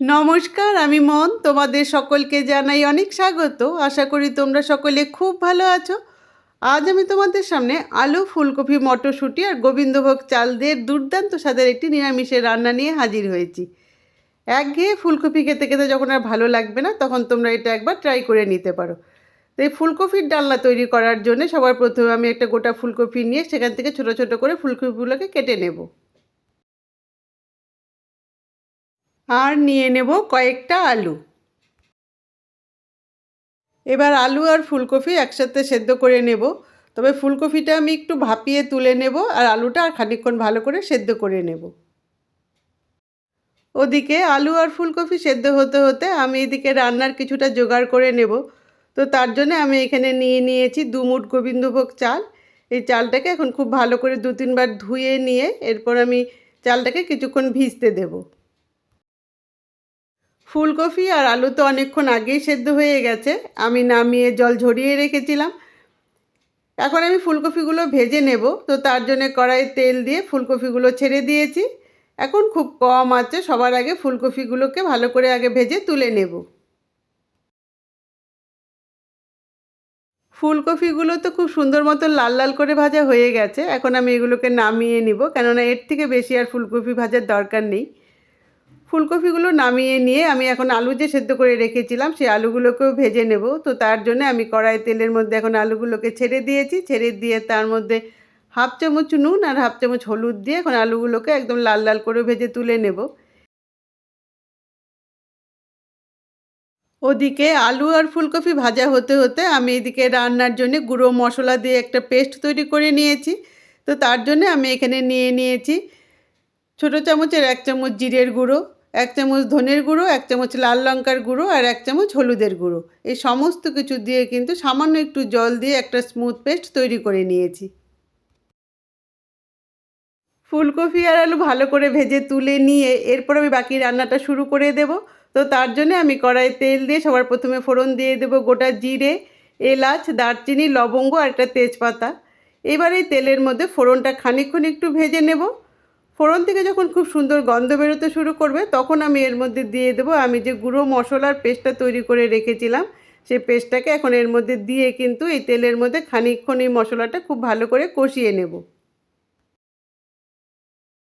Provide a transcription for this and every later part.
নমস্কার, আমি মন। তোমাদের সকলকে জানাই অনেক স্বাগত। আশা করি তোমরা সকলে খুব ভালো আছো। আজ আমি তোমাদের সামনে আলু, ফুলকপি, মটরশুঁটি আর গোবিন্দভোগ চাল দিয়ে দুর্দান্ত স্বাদের একটি নিরামিষের রান্না নিয়ে হাজির হয়েছি। একঘেয়ে ফুলকপি খেতে খেতে যখন আর ভালো লাগবে না, তখন তোমরা এটা একবার ট্রাই করে নিতে পারো। তো এই ফুলকপির ডালনা তৈরি করার জন্য সবার প্রথমে আমি একটা গোটা ফুলকপি নিয়ে সেখান থেকে ছোটো ছোটো করে ফুলকপিগুলোকে কেটে নেব। আর নিয়ে নেব কয়েকটা আলু। এবার আলু আর ফুলকপি একসাথে সেদ্ধ করে নেব। তবে ফুলকপিটা আমি একটু ভাপিয়ে তুলে নেব আর আলুটা আর খানিকক্ষণ ভালো করে সেদ্ধ করে নেব। ওদিকে আলু আর ফুলকপি সেদ্ধ হতে হতে আমি এদিকে রান্নার কিছুটা জোগাড় করে নেব। তো তার জন্য আমি এখানে নিয়ে নিয়েছি দু মুঠ গোবিন্দভোগ চাল। এই চালটাকে এখন খুব ভালো করে দু তিনবার ধুয়ে নিয়ে এরপর আমি চালটাকে কিছুক্ষণ ভিজতে দেবো। ফুলকপি আর আলু তো অনেকক্ষণ আগেই সেদ্ধ হয়ে গেছে। আমি নামিয়ে জল ঝরিয়ে রেখেছিলাম। এখন আমি ফুলকপিগুলো ভেজে নেব। তো তার জন্য কড়াইয়ে তেল দিয়ে ফুলকপিগুলো ছেড়ে দিয়েছি। এখন খুব কম আছে, সবার আগে ফুলকপিগুলোকে ভালো করে আগে ভেজে তুলে নেব। ফুলকপিগুলো তো খুব সুন্দর মতো লাল লাল করে ভাজা হয়ে গেছে। এখন আমি এগুলোকে নামিয়ে নিব। কেননা এর থেকে বেশি আর ফুলকপি ভাজার দরকার নেই। ফুলকপিগুলো নামিয়ে নিয়ে আমি এখন আলু যে সেদ্ধ করে রেখেছিলাম, সেই আলুগুলোকেও ভেজে নেব। তো তার জন্য আমি কড়াই তেলের মধ্যে এখন আলুগুলোকে ছেড়ে দিয়েছি। ছেড়ে দিয়ে তার মধ্যে হাফ চামচ নুন আর হাফ চামচ হলুদ দিয়ে এখন আলুগুলোকে একদম লাল লাল করে ভেজে তুলে নেব। ওদিকে আলু আর ফুলকপি ভাজা হতে হতে আমি এদিকে রান্নার জন্য গুঁড়ো মশলা দিয়ে একটা পেস্ট তৈরি করে নিয়েছি। তো তার জন্য আমি এখানে নিয়ে নিয়েছি ছোটো চামচের এক চামচ জিরের গুঁড়ো এক চামচ ধনের গুঁড়ো, এক চামচ লাল লঙ্কার গুঁড়ো আর এক চামচ হলুদের গুঁড়ো। এই সমস্ত কিছু দিয়ে কিন্তু সামান্য একটু জল দিয়ে একটা স্মুথ পেস্ট তৈরি করে নিয়েছি। ফুলকপি আর আলু ভালো করে ভেজে তুলে নিয়ে এরপর আমি বাকি রান্নাটা শুরু করে দেব। তো তার জন্য আমি কড়াই তেল দিয়ে সবার প্রথমে ফোড়ন দিয়ে দেব গোটা জিরে, এলাচ, দারচিনি, লবঙ্গ আর একটা তেজপাতা। এবার এই তেলের মধ্যে ফোড়নটা খানিকক্ষণ একটু ভেজে নেব। ফোড়ন থেকে যখন খুব সুন্দর গন্ধ বেরোতে শুরু করবে, তখন আমি এর মধ্যে দিয়ে দেবো। আমি যে গুঁড়ো মশলার পেস্টটা তৈরি করে রেখেছিলাম, সেই পেস্টটাকে এখন এর মধ্যে দিয়ে কিন্তু এই তেলের মধ্যে খানিকক্ষণ এই মশলাটা খুব ভালো করে কষিয়ে নেব।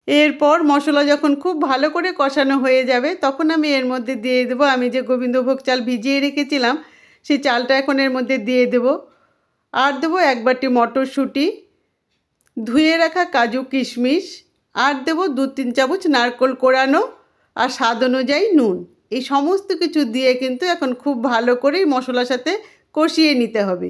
এরপর মশলা যখন খুব ভালো করে কষানো হয়ে যাবে, তখন আমি এর মধ্যে দিয়ে দেবো। আমি যে গোবিন্দভোগ চাল ভিজিয়ে রেখেছিলাম, সেই চালটা এখন এর মধ্যে দিয়ে দেব। আর দেবো এক বাটি মটরশুঁটি, ধুয়ে রাখা কাজু কিশমিশ আর দেবো দু তিন চামচ নারকোল কোড়ানো আর স্বাদ অনুযায়ী নুন। এই সমস্ত কিছু দিয়ে কিন্তু এখন খুব ভালো করেই মশলার সাথে কষিয়ে নিতে হবে।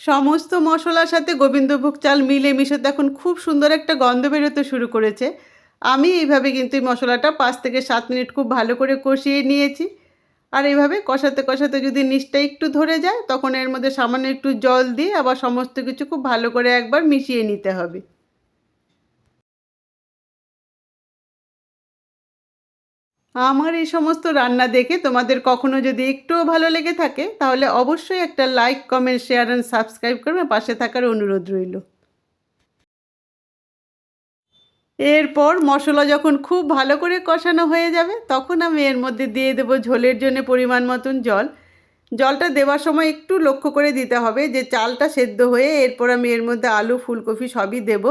সমস্ত মশলার সাথে গোবিন্দভোগ চাল মিলে মিশে এখন খুব সুন্দর একটা গন্ধ বেরোতে শুরু করেছে। আমি এইভাবে কিন্তু এই মশলাটা পাঁচ থেকে সাত মিনিট খুব ভালো করে কষিয়ে নিয়েছি। আর এইভাবে কষাতে কষাতে যদি নিচটা একটু ধরে যায়, তখন এর মধ্যে সামান্য একটু জল দিয়ে আবার সমস্ত কিছু খুব ভালো করে একবার মিশিয়ে নিতে হবে। আমার এই সমস্ত রান্না দেখে তোমাদের কখনো যদি একটুও ভালো লেগে থাকে, তাহলে অবশ্যই একটা like comment share and subscribe করবে। পাশে থাকার অনুরোধ রইল। এরপর মশলা যখন খুব ভালো করে কষানো হয়ে যাবে, তখন আমি এর মধ্যে দিয়ে দেবো ঝোলের জন্য পরিমাণ মতন জল। জলটা দেওয়ার সময় একটু লক্ষ্য করে দিতে হবে যে চালটা সেদ্ধ হয়ে এরপর আমি এর মধ্যে আলু, ফুলকপি সবই দেব।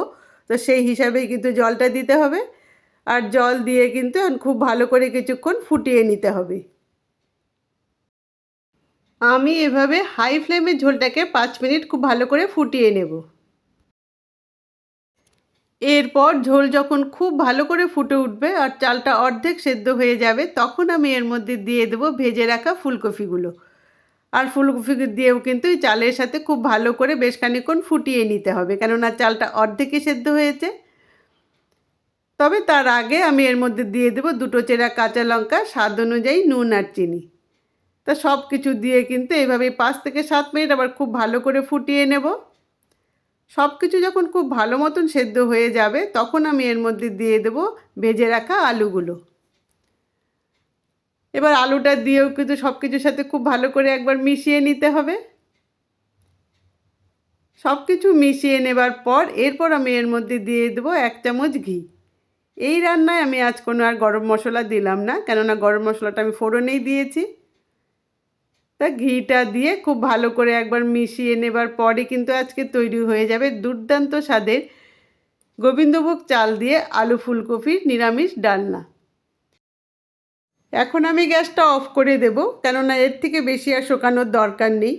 তো সেই হিসাবেই কিন্তু জলটা দিতে হবে। আর জল দিয়ে কিন্তু খুব ভালো করে কিছুক্ষণ ফুটিয়ে নিতে হবে। আমি এভাবে হাই ফ্লেমে ঝোলটাকে পাঁচ মিনিট খুব ভালো করে ফুটিয়ে নেব। এরপর ঝোল যখন খুব ভালো করে ফুটে উঠবে আর চালটা অর্ধেক সেদ্ধ হয়ে যাবে, তখন আমি এর মধ্যে দিয়ে দেবো ভেজে রাখা ফুলকপিগুলো। আর ফুলকপি দিয়েও কিন্তু এই চালের সাথে খুব ভালো করে বেশ খানিক্ষণ ফুটিয়ে নিতে হবে, কেননা চালটা অর্ধেকই সেদ্ধ হয়েছে। তবে তার আগে আমি এর মধ্যে দিয়ে দেবো দুটো চেরা কাঁচা লঙ্কা, স্বাদ অনুযায়ী নুন আর চিনি। তা সব কিছু দিয়ে কিন্তু এইভাবে পাঁচ থেকে সাত মিনিট আবার খুব ভালো করে ফুটিয়ে নেব। সব কিছু যখন খুব ভালো মতন সেদ্ধ হয়ে যাবে, তখন আমি এর মধ্যে দিয়ে দেবো ভেজে রাখা আলুগুলো। এবার আলুটা দিয়েও কিন্তু সব কিছুর সাথে খুব ভালো করে একবার মিশিয়ে নিতে হবে। সব কিছু মিশিয়ে নেবার পর এরপর আমি এর মধ্যে দিয়ে দেবো এক চামচ ঘি। এই রান্নায় আমি আজ কোনো আর গরম মশলা দিলাম না, কেননা গরম মশলাটা আমি ফোড়নেই দিয়েছি। তা ঘিটা দিয়ে খুব ভালো করে একবার মিশিয়ে নেবার পরে কিন্তু আজকে তৈরি হয়ে যাবে দুর্দান্ত স্বাদের গোবিন্দভোগ চাল দিয়ে আলু ফুলকপির নিরামিষ ডালনা। এখন আমি গ্যাসটা অফ করে দেব, কেননা এর থেকে বেশি আর শোকানোর দরকার নেই।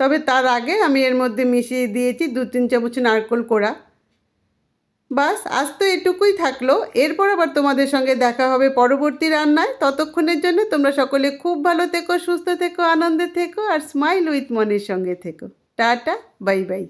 তবে তার আগে আমি এর মধ্যে মিশিয়ে দিয়েছি দু তিন চামচ নারকোল কোড়া। বাস, আজ তো এটুকুই থাকল। এরপর আবার তোমাদের সঙ্গে দেখা হবে পরবর্তী রান্নায়। ততক্ষণের জন্য তোমরা সকলে খুব ভালো থেকো, সুস্থ থেকো, আনন্দে থেকো, আর স্মাইল উইথ মনের সঙ্গে থেকো। Tata, bye bye.